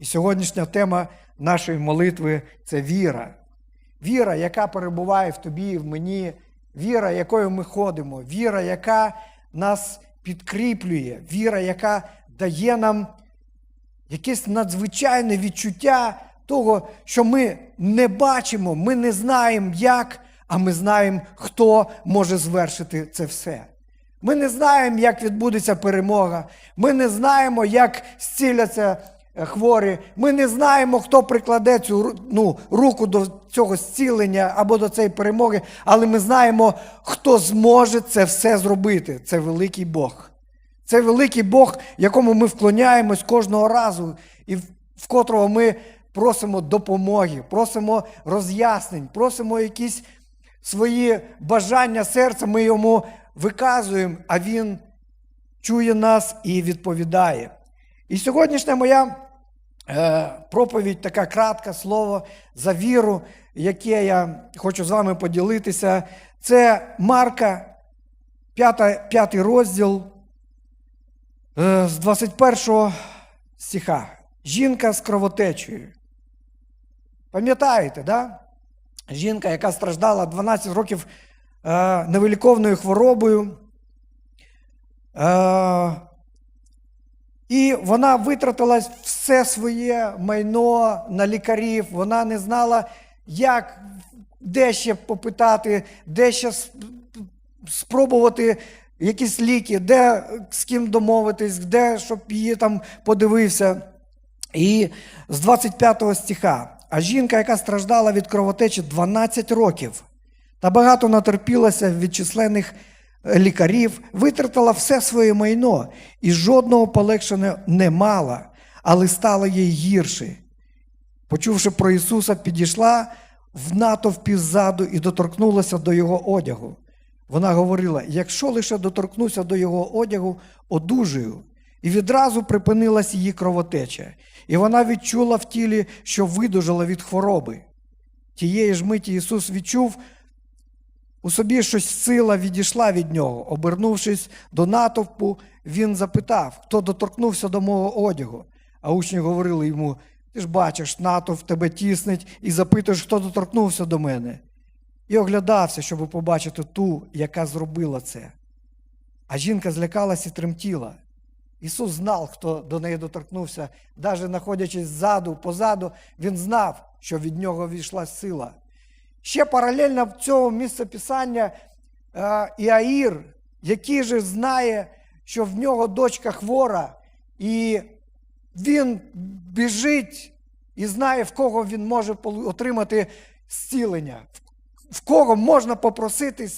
І сьогоднішня тема нашої молитви це віра. Віра, яка перебуває в тобі і в мені, віра, якою ми ходимо, віра, яка нас підкріплює, віра, яка дає нам якесь надзвичайне відчуття того, що ми не бачимо, ми не знаємо, як, а ми знаємо, хто може звершити це все. Ми не знаємо, як відбудеться перемога. Ми не знаємо, як зціляться хворі. Ми не знаємо, хто прикладе цю ну, руку до цього зцілення або до цієї перемоги, але ми знаємо, хто зможе це все зробити. Це великий Бог. Це великий Бог, якому ми вклоняємось кожного разу, і в котрого ми просимо допомоги, просимо роз'яснень, просимо якісь свої бажання серця, ми йому виказуємо, а він чує нас і відповідає. І сьогоднішня моя е, проповідь, така кратка слово за віру, яке я хочу з вами поділитися, це Марка, 5, 5 розділ е, з 21 стиха. Жінка з кровотечею. Пам'ятаєте, да? Жінка, яка страждала 12 років е, невиліковною хворобою. І вона витратила все своє майно на лікарів. Вона не знала, як, де ще попитати, де ще спробувати якісь ліки, де з ким домовитись, де щоб її там подивився. І з 25 стиха. А жінка, яка страждала від кровотечі 12 років, та багато натерпілася від численних лікарів, витратила все своє майно і жодного полегшення не мала, але стало їй гірше. Почувши про Ісуса, підійшла в натовпі ззаду і доторкнулася до Його одягу. Вона говорила: якщо лише доторкнуся до його одягу, одужаю. І відразу припинилась її кровотеча, і вона відчула в тілі, що видужала від хвороби. Тієї ж миті Ісус відчув у собі щось сила відійшла від нього. Обернувшись до натовпу, він запитав, хто доторкнувся до мого одягу. А учні говорили йому: Ти ж бачиш, натовп тебе тіснить і запитуєш, хто доторкнувся до мене. І оглядався, щоб побачити ту, яка зробила це. А жінка злякалась і тремтіла. Ісус знав, хто до неї доторкнувся, навіть знаходячись ззаду, позаду, він знав, що від нього війшла сила. Ще паралельно в цьому місце писання е, Іаїр, який же знає, що в нього дочка хвора, і він біжить і знає, в кого він може отримати зцілення, в кого можна попросити,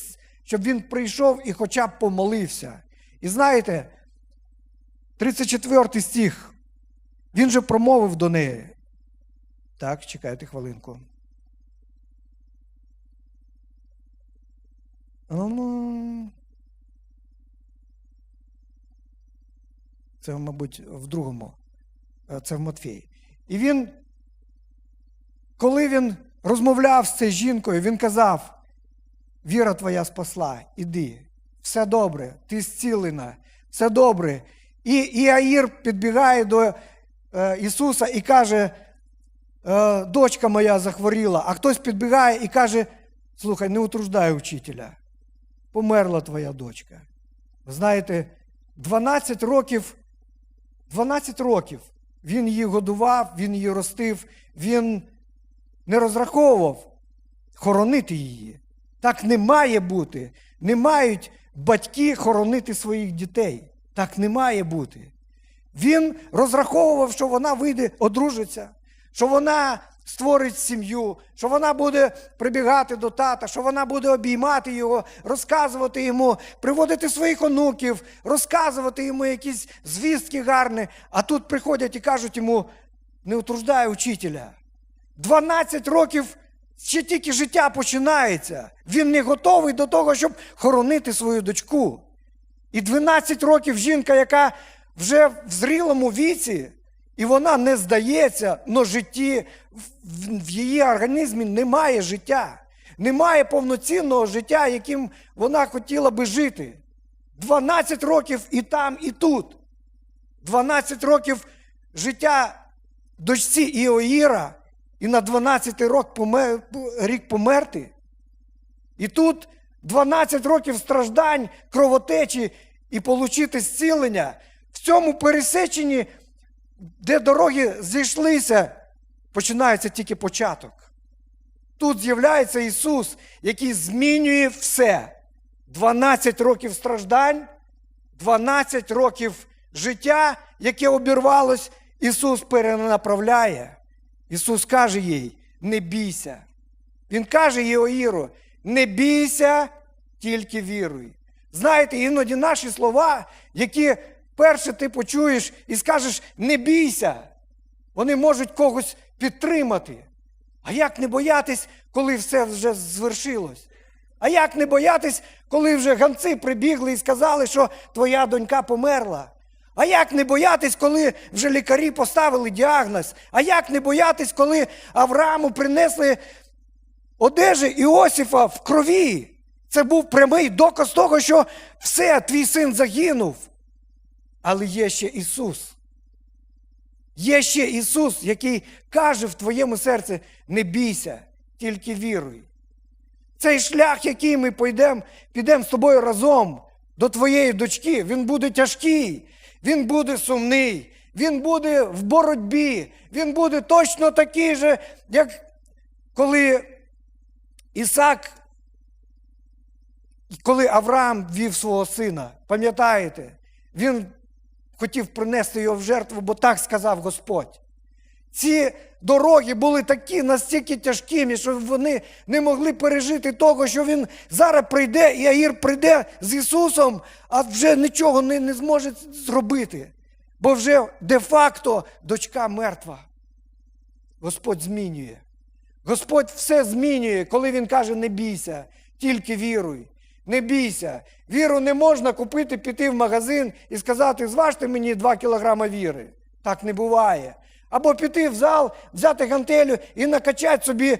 щоб він прийшов і хоча б помолився. І знаєте, 34 стих, він же промовив до неї. Так, чекайте хвилинку. Це, мабуть, в другому. Е, Це в Матфії. І він, коли він розмовляв з цією жінкою, він казав: Віра твоя спасла, іди, все добре, ти зцілена, все добре. І Іаїр підбігає до е, Ісуса і каже: е, дочка моя захворіла, а хтось підбігає і каже: слухай, не утруждай учителя, померла твоя дочка. Ви знаєте, 12 років, 12 років він її годував, він її ростив, він не розраховував хоронити її. Так не має бути. Не мають батьки хоронити своїх дітей. Так не має бути. Він розраховував, що вона вийде, одружиться, що вона створить сім'ю, що вона буде прибігати до тата, що вона буде обіймати його, розказувати йому, приводити своїх онуків, розказувати йому якісь звістки гарні. А тут приходять і кажуть йому: не утруждай учителя. 12 років ще тільки життя починається. Він не готовий до того, щоб хоронити свою дочку. І 12 років жінка, яка вже в зрілому віці, і вона не здається, але житті в, її організмі немає життя, немає повноцінного життя, яким вона хотіла би жити. 12 років і там, і тут. 12 років життя дочці Іоїра і на 12 рок помер, рік померти. І тут 12 років страждань, кровотечі і отримати зцілення. В цьому пересеченні, де дороги зійшлися, починається тільки початок. Тут з'являється Ісус, який змінює все. 12 років страждань, 12 років життя, яке обірвалось, Ісус перенаправляє. Ісус каже їй: не бійся. Він каже Єоїру, не бійся, тільки віруй. Знаєте, іноді наші слова, які перше ти почуєш і скажеш не бійся, вони можуть когось підтримати. А як не боятись, коли все вже звершилось? А як не боятись, коли вже гамці прибігли і сказали, що твоя донька померла? А як не боятись, коли вже лікарі поставили діагноз? А як не боятись, коли Аврааму принесли одежі Іосифа в крові? Це був прямий доказ того, що все, твій син загинув. Але є ще Ісус. Є ще Ісус, який каже в твоєму серці: не бійся, тільки віруй. Цей шлях, який ми пойдемо, підемо з тобою разом до твоєї дочки, він буде тяжкий, він буде сумний, він буде в боротьбі, він буде точно такий же, як коли Ісак, коли Авраам вів свого сина. Пам'ятаєте, він хотів принести його в жертву, бо так сказав Господь. Ці дороги були такі настільки тяжкими, що вони не могли пережити того, що він зараз прийде, і Аїр прийде з Ісусом, а вже нічого не, не зможе зробити. Бо вже де-факто дочка мертва. Господь змінює. Господь все змінює, коли Він каже: не бійся, тільки віруй. Не бійся. Віру не можна купити, піти в магазин і сказати, зважте мені 2 кілограми віри. Так не буває. Або піти в зал, взяти гантелю і накачати собі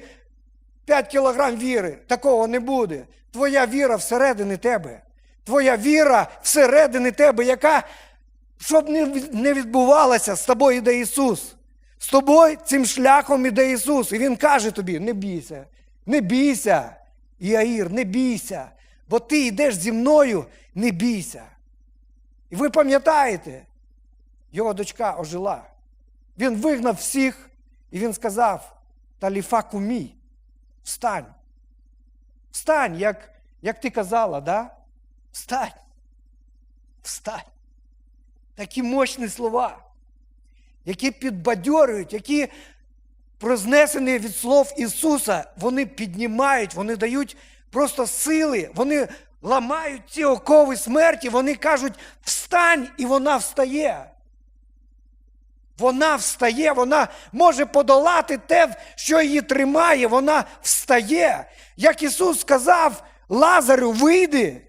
5 кілограм віри. Такого не буде. Твоя віра всередині тебе. Твоя віра всередині тебе, яка, щоб не відбувалася, з тобою йде Ісус. З тобою цим шляхом іде Ісус. І Він каже тобі: не бійся, не бійся, Іаїр, не бійся, бо ти йдеш зі мною, не бійся. І ви пам'ятаєте, його дочка ожила. Він вигнав всіх, і він сказав: Таліфа кумі, встань. Встань, як як ти казала, да? Встань. Встань. Такі мощні слова, які підбадьорюють, які прознесені від слов Ісуса, вони піднімають, вони дають просто сили, вони ламають ці окови смерті, вони кажуть, встань, і вона встає. Вона встає, вона може подолати те, що її тримає, вона встає. Як Ісус сказав Лазарю, вийди,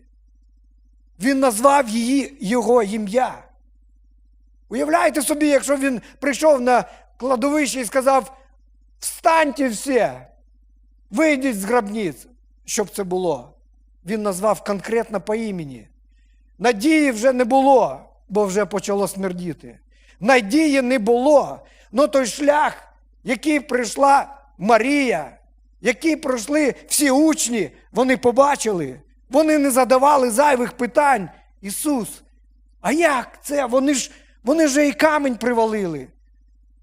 Він назвав її Його ім'я. Уявляєте собі, якщо він прийшов на кладовище і сказав: Встаньте всі, вийдіть з гробниць, щоб це було. Він назвав конкретно по імені. Надії вже не було, бо вже почало смердіти. Надії не було. Ну той шлях, який прийшла Марія, який пройшли всі учні, вони побачили, вони не задавали зайвих питань. Ісус, а як це? Вони ж вони вже і камінь привалили.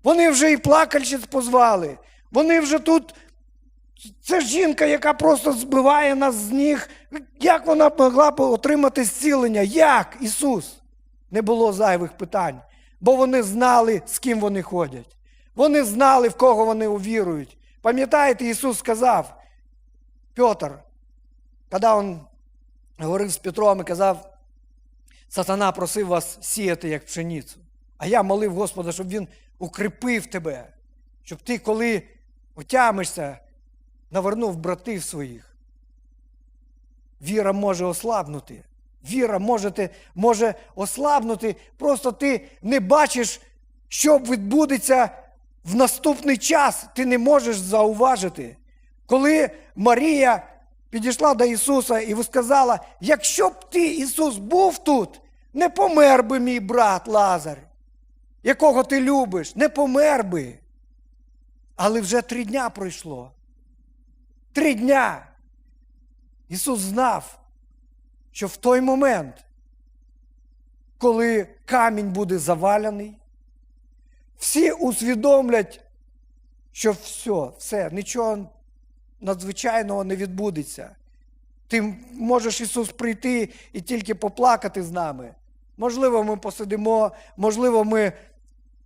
Вони вже і плакальщиць позвали. Вони вже тут. Це жінка, яка просто збиває нас з ніг. Як вона могла б отримати зцілення? Як Ісус? Не було зайвих питань бо вони знали, з ким вони ходять. Вони знали, в кого вони увірують. Пам'ятаєте, Ісус сказав, Петр, коли Він говорив з Петром і казав, сатана просив вас сіяти як пшеницю. А я молив Господа, щоб Він укріпив тебе, щоб ти, коли отямишся, навернув братів своїх. Віра може ослабнути. Віра може, може ослабнути, просто ти не бачиш, що відбудеться в наступний час. Ти не можеш зауважити. Коли Марія підійшла до Ісуса і сказала, якщо б ти, Ісус, був тут, не помер би мій брат Лазар. якого ти любиш, не помер би. Але вже три дня пройшло. Три дня. Ісус знав, що в той момент, коли камінь буде заваляний, всі усвідомлять, що все, все, нічого надзвичайного не відбудеться. Ти можеш Ісус прийти і тільки поплакати з нами. Можливо, ми посидимо, можливо, ми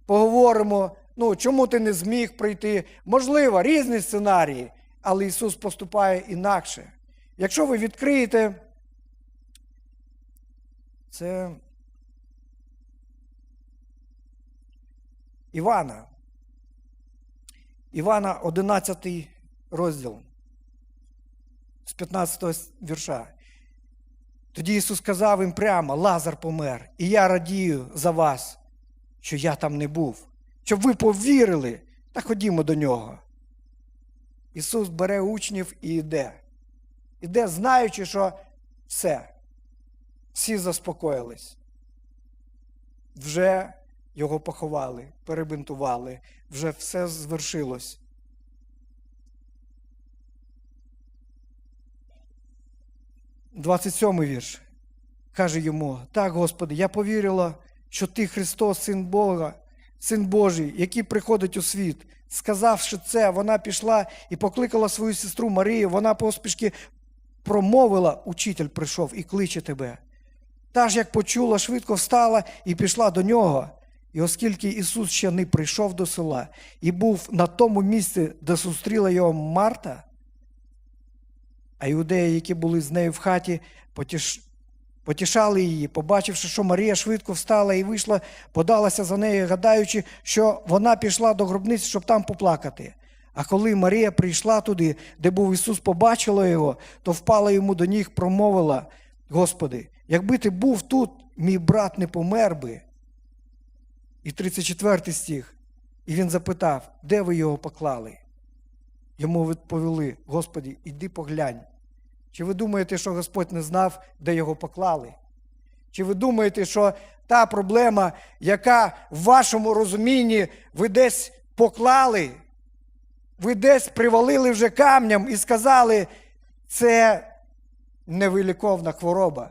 поговоримо. Ну, чому ти не зміг прийти? Можливо, різні сценарії, але Ісус поступає інакше. Якщо ви відкриєте, це Івана. Івана 11 розділ з 15 вірша. Тоді Ісус сказав їм прямо: Лазар помер, і я радію за вас, що я там не був, щоб ви повірили, та ходімо до нього. Ісус бере учнів і йде. Іде, знаючи, що все, всі заспокоїлись. Вже його поховали, перебинтували, вже все звершилось. Двадцять сьомий вірш. Каже йому: Так, Господи, я повірила, що Ти Христос, Син Бога, Син Божий, який приходить у світ. Сказавши це, вона пішла і покликала свою сестру Марію. Вона поспішки промовила: Учитель прийшов і кличе тебе. Та ж, як почула, швидко встала і пішла до нього. І оскільки Ісус ще не прийшов до села і був на тому місці, де зустріла його Марта, а іудеї, які були з нею в хаті, потіш... потішали її, побачивши, що Марія швидко встала і вийшла, подалася за нею, гадаючи, що вона пішла до гробниці, щоб там поплакати. А коли Марія прийшла туди, де був Ісус, побачила його, то впала йому до ніг, промовила: Господи, якби ти був тут, мій брат не помер би. І 34 стих. І він запитав, де ви його поклали? Йому відповіли: Господі, іди поглянь. Чи ви думаєте, що Господь не знав, де його поклали? Чи ви думаєте, що та проблема, яка в вашому розумінні ви десь поклали, ви десь привалили вже камням і сказали, це невиліковна хвороба.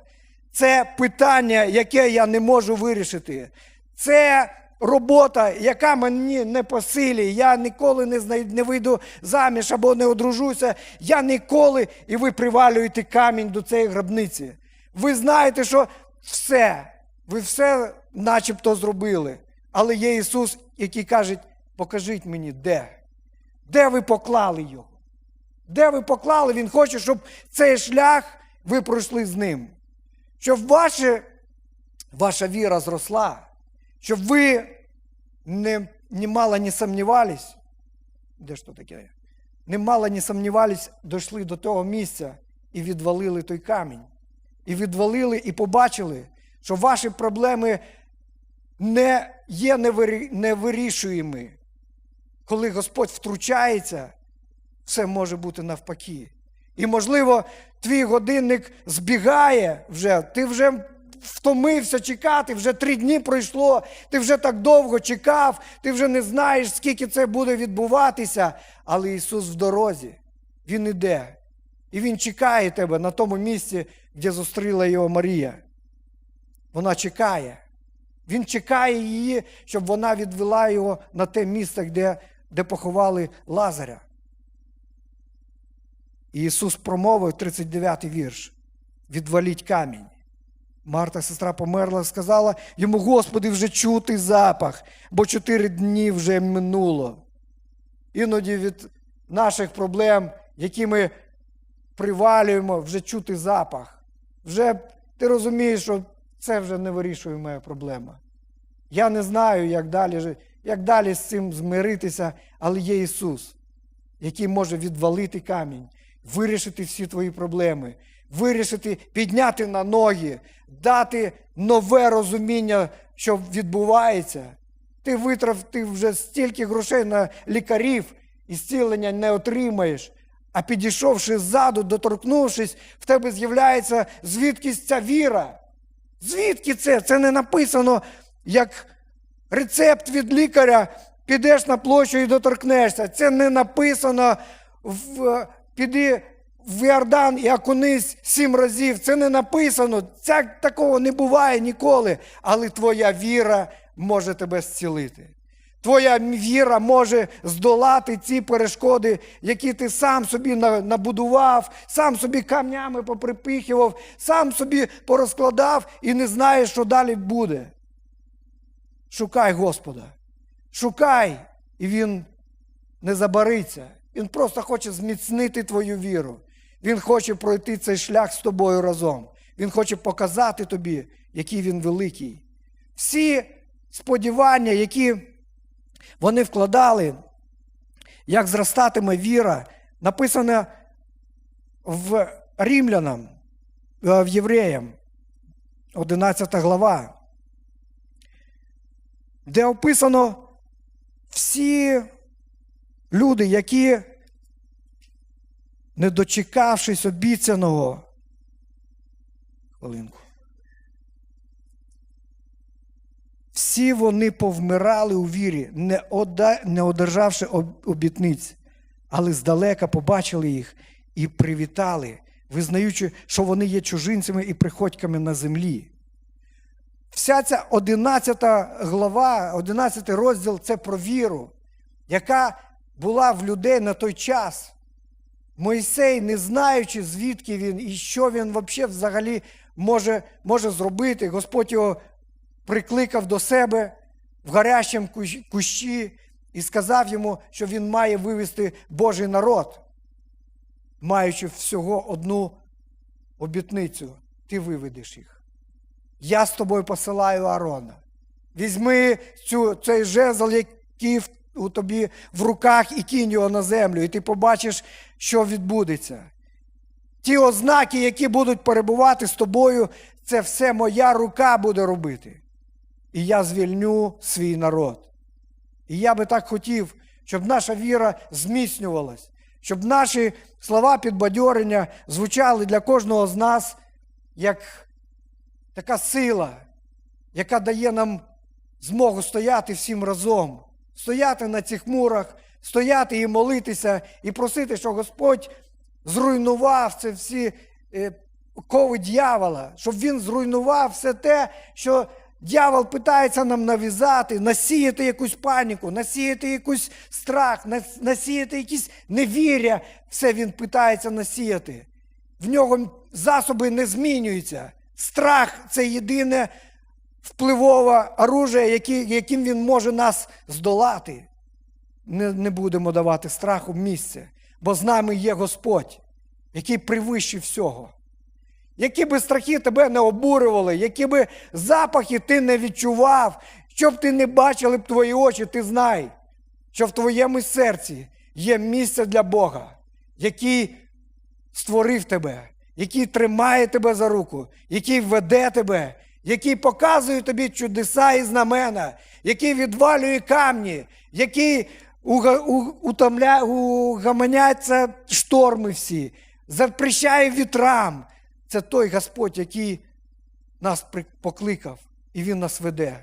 Це питання, яке я не можу вирішити. Це робота, яка мені не по силі. Я ніколи не знай... не вийду заміж або не одружуся. Я ніколи, і ви привалюєте камінь до цієї гробниці. Ви знаєте, що все, ви все начебто зробили. Але є Ісус, який каже, покажіть мені, де? Де ви поклали його? Де ви поклали? Він хоче, щоб цей шлях ви пройшли з ним. Щоб ваші, ваша віра зросла, щоб ви не, не мало не сомневались, де ж то таке? Не мало не сомневались, дійшли до того місця і відвалили той камінь. І відвалили, і побачили, що ваші проблеми не є невирі- невирішуємі. Коли Господь втручається, все може бути навпаки. І, можливо, твій годинник збігає вже, ти вже втомився чекати, вже три дні пройшло, ти вже так довго чекав, ти вже не знаєш, скільки це буде відбуватися. Але Ісус в дорозі, Він іде. І Він чекає тебе на тому місці, де зустріла його Марія. Вона чекає. Він чекає її, щоб вона відвела його на те місце, де, де поховали Лазаря. І Ісус промовив 39 й вірш: відваліть камінь. Марта, сестра померла, сказала йому, Господи, вже чути запах, бо чотири дні вже минуло. Іноді від наших проблем, які ми привалюємо, вже чути запах. Вже ти розумієш, що це вже не вирішує моя проблема. Я не знаю, як далі, як далі з цим змиритися, але є Ісус, який може відвалити камінь, вирішити всі твої проблеми, вирішити, підняти на ноги, дати нове розуміння, що відбувається. Ти витратив вже стільки грошей на лікарів і зцілення не отримаєш. А підійшовши ззаду, доторкнувшись, в тебе з'являється звідкись ця віра. Звідки це? Це не написано як рецепт від лікаря, підеш на площу і доторкнешся. Це не написано в піди в Іордан і окунись сім разів. Це не написано. Ця, такого не буває ніколи. Але твоя віра може тебе зцілити. Твоя віра може здолати ці перешкоди, які ти сам собі набудував, сам собі камнями поприпихував, сам собі порозкладав і не знаєш, що далі буде. Шукай Господа. Шукай, і Він не забариться. Він просто хоче зміцнити твою віру. Він хоче пройти цей шлях з тобою разом. Він хоче показати тобі, який він великий. Всі сподівання, які вони вкладали, як зростатиме віра, написано в Римлянам, е, в Євреям, 11 глава, де описано всі люди, які, не дочекавшись обіцяного, хвилинку, всі вони повмирали у вірі, не, одержавши обітниць, але здалека побачили їх і привітали, визнаючи, що вони є чужинцями і приходьками на землі. Вся ця 11 глава, 11 розділ це про віру, яка була в людей на той час. Мойсей, не знаючи, звідки він і що він вообще взагалі може, може зробити, Господь його прикликав до себе в гарячому кущі і сказав йому, що він має вивести Божий народ, маючи всього одну обітницю, ти виведеш їх. Я з тобою посилаю Аарона. Візьми цю, цей жезл, який в- у тобі в руках, і кинь його на землю, і ти побачиш, що відбудеться. Ті ознаки, які будуть перебувати з тобою, це все моя рука буде робити. І я звільню свій народ. І я би так хотів, щоб наша віра зміцнювалась, щоб наші слова підбадьорення звучали для кожного з нас як така сила, яка дає нам змогу стояти всім разом, стояти на цих мурах, стояти і молитися, і просити, що Господь зруйнував це всі е, кови дьявола, щоб він зруйнував все те, що дьявол питається нам нав'язати, насіяти якусь паніку, насіяти якийсь страх, насіяти якісь невір'я. Все він питається насіяти. В нього засоби не змінюються. Страх це єдине впливове оружие, які- яким він може нас здолати. Не, не будемо давати страху місце, бо з нами є Господь, який превищив всього. Які би страхи тебе не обурювали, які би запахи ти не відчував, що б ти не бачили б твої очі, ти знай, що в твоєму серці є місце для Бога, який створив тебе, який тримає тебе за руку, який веде тебе, який показує тобі чудеса і знамена, який відвалює камні, який утомля, угаманяться шторми всі, запрещає вітрам. Це той Господь, який нас покликав, і Він нас веде.